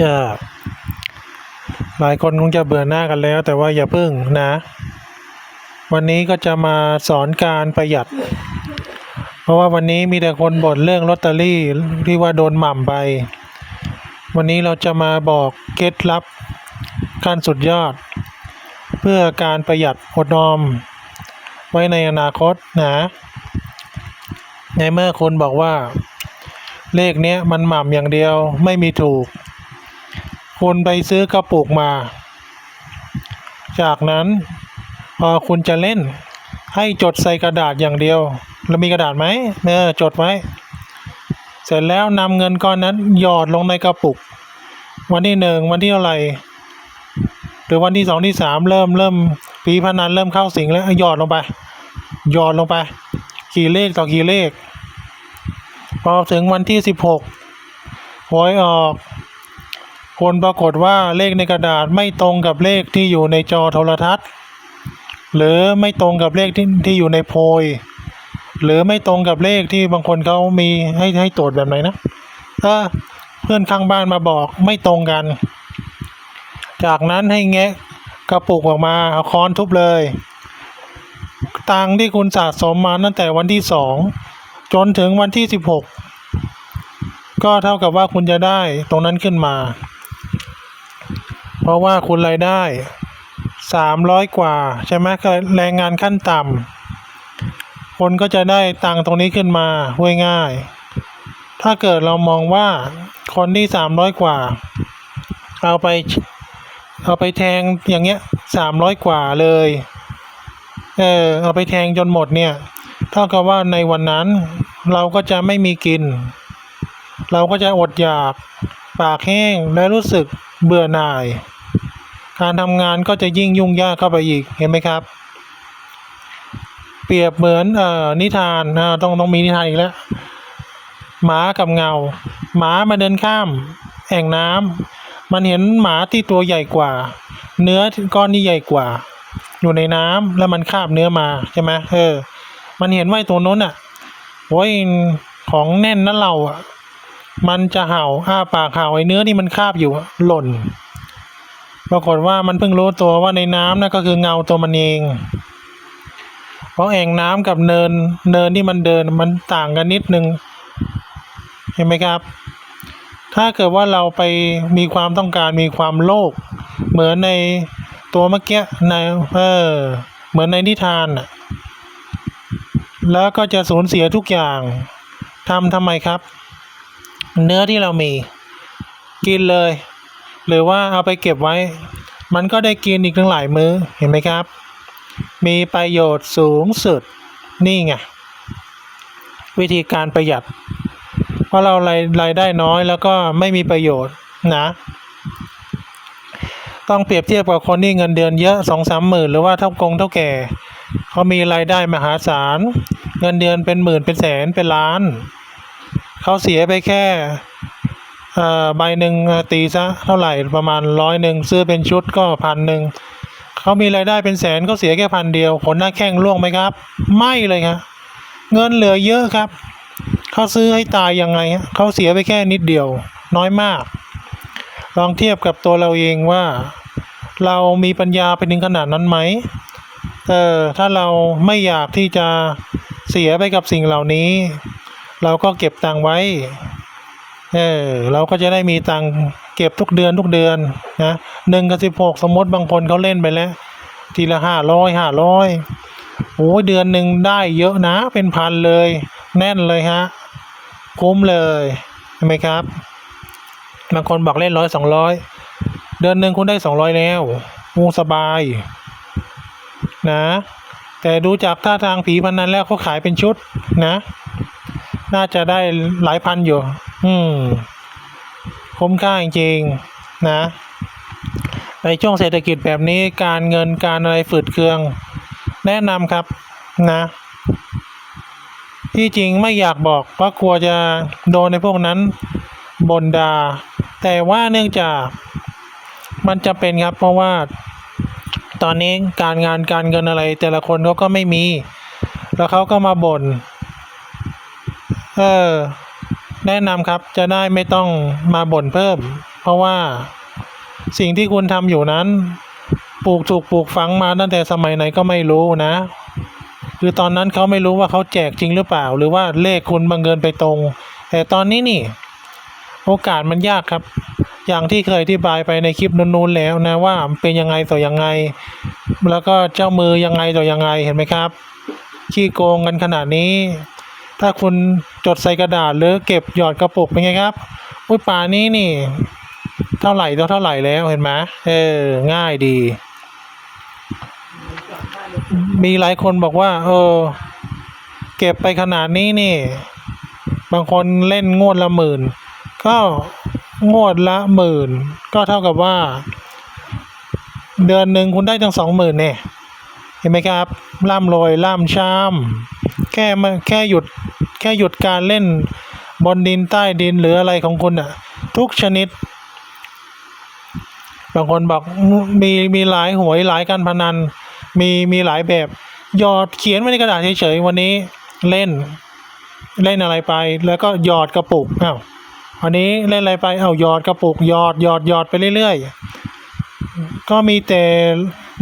ก็หลายคนคงจะเบื่อหน้ากันแล้ว แต่ว่าอย่าพึ่งนะ วันนี้ก็จะมาสอนการประหยัด เพราะว่าวันนี้มีแต่คนบ่นเรื่องลอตเตอรี่ที่ว่าโดนหม่ำไป วันนี้เราจะมาบอกเคล็ดลับขั้นสุดยอด เพื่อการประหยัดอดออม ไว้ในอนาคตนะในเมื่อคุณบอกว่า เลขเนี้ยมันหม่ำอย่างเดียวไม่มีถูก คุณไปซื้อกระปุกมา จากนั้นพอคุณจะเล่น ให้จดใส่กระดาษอย่างเดียว เรามีกระดาษไหมเออจดไว้ เสร็จแล้วนำเงินก้อนนั้นหยอดลงในกระปุก วันที่หนึ่งวันที่เท่าไหร่หรือวันที่สองที่สามเริ่มเริ่มปีพนันเริ่มเข้าสิงแล้วหยอดลงไปหยอดลงไป กี่เลขต่อกี่เลข พอถึงวันที่สิบหกหวยออก ผลปรากฏว่าเลขในกระดาษไม่ตรงกับเลขที่อยู่ในจอโทรทัศน์ หรือไม่ตรงกับเลขที่ที่อยู่ในโพย หรือไม่ตรงกับเลขที่บางคนเขามีให้ให้ตรวจแบบไหนนะเออเพื่อนข้างบ้านมาบอกไม่ตรงกัน จากนั้นให้แงะกระปุกออกมาเอาค้อนทุบเลยตังที่คุณสะสมมาตั้งแต่วันที่สองจนถึงวันที่สิบหกก็เท่ากับว่าคุณจะได้ตรงนั้นขึ้นมา เพราะว่าคุณรายได้สามร้อยกว่า ใช่ไหมแรงงานขั้นต่ำคนก็จะได้ตังตรงนี้ขึ้นมาวยง่าย ถ้าเกิดเรามองว่าคนที่สามร้อยกว่า เอาไปเอาไปแทงอย่างเงี้ยสามร้อยกว่าเลย เออเอาไปแทงจนหมดเนี่ย เท่ากับว่าในวันนั้นเราก็จะไม่มีกิน เราก็จะอดอยากปากแห้งและรู้สึกเบื่อหน่าย การทำงานก็จะยิ่งยุ่งยากเข้าไปอีกเห็นไหมครับ เปรียบเหมือนเอ่อนิทานอ่าต้องต้องมีนิทานอีกแล้วหมากับเงา หมามาเดินข้ามแอ่งน้ำมันเห็นหมาที่ตัวใหญ่กว่า เนื้อก้อนนี้ใหญ่กว่า อยู่ในน้ำแล้วมันคาบเนื้อมาใช่ไหมเออ มันเห็นว่าตัวนู้นอะโอ้ยของแน่นนะเราอะ มันจะเห่าอ้าปากเห่าไอ้เนื้อที่มันคาบอยู่หล่น ปรากฏว่ามันเพิ่งรู้ตัวว่าในน้ำนั่นก็คือเงาตัวมันเอง เพราะแอ่งน้ำกับเนินเนินที่มันเดินมันต่างกันนิดนึงเห็นไหมครับ ถ้าเกิดว่าเราไปมีความต้องการมีความโลภเหมือนในตัวเมื่อกี้ในเออเหมือนในนิทานน่ะแล้วก็จะสูญเสียทุกอย่างทำทำไมครับ เนื้อที่เรามี กินเลย หรือว่าเอาไปเก็บไว้ มันก็ได้กินอีกทั้งหลายมื้อเห็นไหมครับ มีประโยชน์สูงสุดนี่ไงวิธีการประหยัด เพราะเรารายรายได้น้อยแล้วก็ไม่มีประโยชน์นะ ต้องเปรียบเทียบกับคนที่เงินเดือนเยอะสองสามหมื่นหรือว่าเท่ากงเท่าแก่เขามีรายได้มหาศาล เงินเดือนเป็นหมื่นเป็นแสนเป็นล้าน เขาเสียไปแค่ ใบหนึ่งตีซะเท่าไหร่ประมาณร้อยหนึ่งซื้อเป็นชุดก็พันหนึ่งเขามีรายได้เป็นแสนเขาเสียแค่พันเดียว ผลหน้าแข้งร่วงไหมครับ ไม่เลยครับเงินเหลือเยอะครับเขาซื้อให้ตายยังไงเขาเสียไปแค่นิดเดียว น้อยมาก ลองเทียบกับตัวเราเองว่า เรามีปัญญาไปถึงขนาดนั้นไหมเออถ้าเราไม่อยากที่จะเสียไปกับสิ่งเหล่านี้ เราก็เก็บตังค์ไว้ เออเราก็จะได้มีตังเก็บทุกเดือนทุกเดือนนะหนึ่งกับสิบหกสมมติบางคนเขาเล่นไปแล้ว ทีละห้าร้อยห้าร้อยโอ้ยเดือนหนึ่งได้เยอะนะเป็นพันเลย แน่นเลยฮะคุ้มเลยใช่ไหมครับบางคนบอกเล่นร้อยสองร้อยเดือนหนึ่งคุณได้สองร้อยแล้ววงสบาย นะ แต่ดูจากท่าทางผีพันนั้นแล้วเขาขายเป็นชุดนะ น่าจะได้หลายพันอยู่ อืม คุ้มค่าจริงๆนะ ในช่วงเศรษฐกิจแบบนี้การเงินการอะไรฝืดเคือง แนะนำครับนะ ที่จริงไม่อยากบอกเพราะกลัวจะโดนในพวกนั้นบนดา แต่ว่าเนื่องจากมันจะเป็นครับเพราะว่าตอนนี้การงานการเงินอะไรแต่ละคนเขาก็ไม่มี แล้วเขาก็มาบน่น เออ แนะนำครับจะได้ไม่ต้องมาบ่นเพิ่ม เพราะว่าสิ่งที่คุณทำอยู่นั้น ปลูกถูกปลูกฝังมาตั้งแต่สมัยไหนก็ไม่รู้นะ คือตอนนั้นเขาไม่รู้ว่าเขาแจกจริงหรือเปล่า หรือว่าเลขคุณบังเอิญไปตรง แต่ตอนนี้นี่ โอกาสมันยากครับ อย่างที่เคยอธิบายไปในคลิปนู้นๆแล้วนะว่าเป็นยังไงต่อยังไง แล้วก็เจ้ามือยังไงต่อยังไงเห็นไหมครับ ขี้โกงกันขนาดนี้ ถ้าคุณจดใส่กระดาษหรือเก็บหยอดกระปุกเป็นไงครับอุ้ยป่านี้นี่ เท่าไหร่ต่อเท่าไหร่แล้วเห็นไหมเออง่ายดี มีหลายคนบอกว่า เออ เก็บไปขนาดนี้นี่ บางคนเล่นงวดละหมื่น ก็งวดละหมื่น ก็เท่ากับว่า เดือนหนึ่งคุณได้ตั้งสองหมื่นเนี่ยเห็นไหมครับ ร่ำรวยร่ำช้ำแค่แค่หยุด แค่หยุดการเล่นบนดินใต้ดินหรืออะไรของคุณอะ ทุกชนิด บางคนบอกมีมีหลายหวยหลายการพนัน มีมีหลายแบบหยอดเขียนไว้ในกระดาษเฉยๆวันนี้เล่นเล่นอะไรไป แล้วก็หยอดกระปุกอ้าววันนี้เล่นอะไรไปเอาหยอดกระปุกหยอดหยอดหยอดไปเรื่อยๆ ก็มีแต่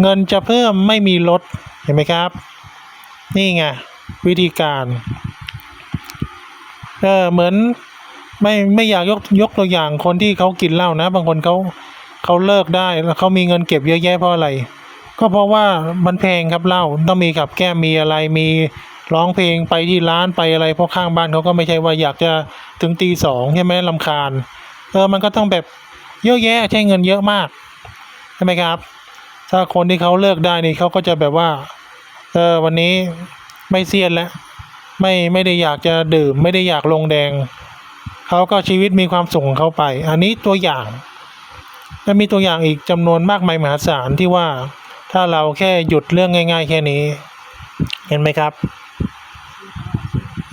เงินจะเพิ่มไม่มีลดเห็นไหมครับ นี่ไงวิธีการ เออเหมือนไม่ไม่อยากยกยกตัวอย่างคนที่เขากินเหล้านะ บางคนเขาเขาเลิกได้แล้วเขามีเงินเก็บเยอะแยะเพราะอะไร ก็เพราะว่ามันแพงครับเหล้าต้องมีกับแก้มมีอะไรมีร้องเพลงไปที่ร้านไปอะไรเพราะข้างบ้านเขาก็ไม่ใช่ว่าอยากจะถึงตีสองใช่ไหมลำคาญเออมันก็ต้องแบบเยอะแยะใช้เงินเยอะมากใช่ไหมครับ ถ้าคนที่เขาเลิกได้นี่เขาก็จะแบบว่าเออวันนี้ไม่เซียนแล้ว ไม่ไม่ได้อยากจะดื่ม ไม่ได้อยากลงแดง เขาก็ชีวิตมีความสุขของเขาไป อันนี้ตัวอย่างและมีตัวอย่างอีกจำนวนมากมายมหาศาลที่ว่าถ้าเราแค่หยุดเรื่องง่าย ๆ แค่นี้ เห็นไหมครับ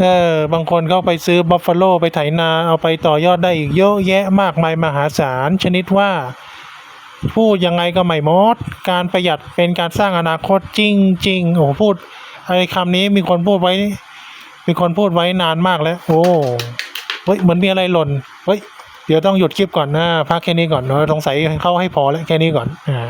เออบางคนเขาไปซื้อบัฟฟาโลไปไถนาเอาไปต่อยอดได้อีกเยอะแยะมากมายมหาศาลชนิดว่าพูดยังไงก็ไม่หมด การประหยัดเป็นการสร้างอนาคตจริงๆโอ้พูดไอ้คำนี้มีคนพูดไว้ มีคนพูดไว้นานมากแล้ว โอ้เฮ้ยเหมือนมีอะไรหล่นเฮ้ยเดี๋ยวต้องหยุดคลิปก่อนนะพักแค่นี้ก่อนเนาะสงสัยเข้าให้พอแล้วแค่นี้ก่อนอ่า